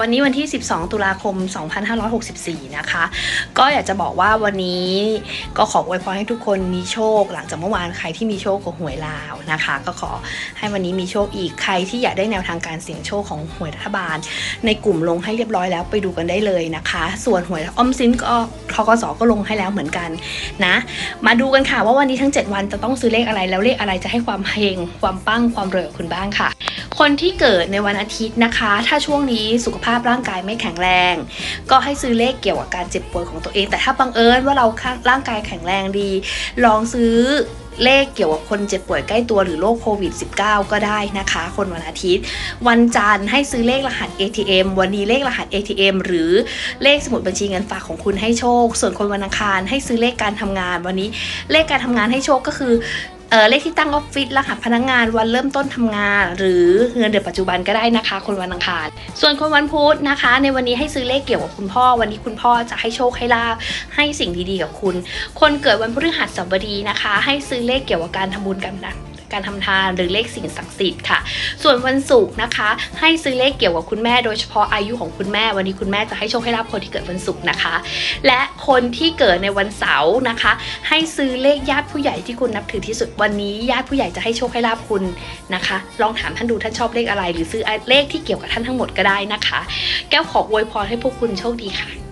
วันนี้วันที่ 12 ตุลาคม 2564 นะคะ ก็อยากจะบอกว่าวันนี้ก็ขออวยพรให้ทุกคนมีโชค หลังจากเมื่อวานใครที่มีโชคของหวยลาวนะคะ ก็ขอให้วันนี้มีโชคอีกใครที่อยากได้แนวทางการเสี่ยงโชคของหวยรัฐบาล ในกลุ่มลงให้เรียบร้อยแล้วไปดูกันได้เลยนะคะ ส่วนหวยออมสินก็ทกสก็ลงให้แล้วเหมือนกันนะ มาดูกันค่ะว่าวันนี้ทั้ง 7 วันจะต้องซื้อเลขอะไรแล้วเลขอะไรจะให้ความเฮงความปั้งความรวยกับคุณบ้างค่ะ คนที่เกิดในวันอาทิตย์นะคะ ถ้าช่วงนี้สุขภาพร่างกายไม่แข็งแรง ก็ให้ซื้อเลขเกี่ยวกับการเจ็บป่วยของตัวเอง แต่ถ้าบังเอิญว่าเราร่างกายแข็งแรงดี ลองซื้อเลขเกี่ยวกับคนเจ็บป่วยใกล้ตัวหรือโรคโควิด -19 ก็ได้นะคะ คนวันอาทิตย์ วันจันทร์ให้ซื้อเลขรหัส ATM วันนี้เลขรหัส ATM หรือเลขสมุดบัญชีเงินฝากของคุณให้โชค ส่วนคนวันอังคารให้ซื้อเลขการทำงาน วันนี้เลขการทำงานให้โชคก็คือ เเลขที่ตั้งออฟฟิศรหัสพนักงานวันเริ่มต้นทำงาน หรือเงินเดือนปัจจุบันก็ได้นะคะ คนวันอังคาร ส่วนคนวันพุธนะคะ ในวันนี้ให้ซื้อเลขเกี่ยวกับคุณพ่อ วันนี้คุณพ่อจะให้โชคให้ลาบให้สิ่งดีๆกับคุณ คนเกิดวันพฤหัสบดีนะคะ ให้ซื้อเลขเกี่ยวกับการทำบุญกันนะ การทำทานหรือเลขสิ่งศักดิ์สิทธิ์ค่ะ ส่วนวันศุกร์นะคะ ให้ซื้อเลขเกี่ยวกับคุณแม่โดยเฉพาะอายุของคุณแม่ วันนี้คุณแม่จะให้โชคให้ลาบคนที่เกิดวันศุกร์นะคะ และคนที่เกิดในวันเสาร์นะคะ ให้ซื้อเลขญาติผู้ใหญ่ที่คุณนับถือที่สุดวันนี้ญาติผู้ใหญ่จะให้โชคให้ลาบคุณนะคะ ลองถามท่านดูท่านชอบเลขอะไร หรือซื้อเลขที่เกี่ยวกับท่านทั้งหมดก็ได้นะคะ แก้วขออวยพรให้พวกคุณโชคดีค่ะ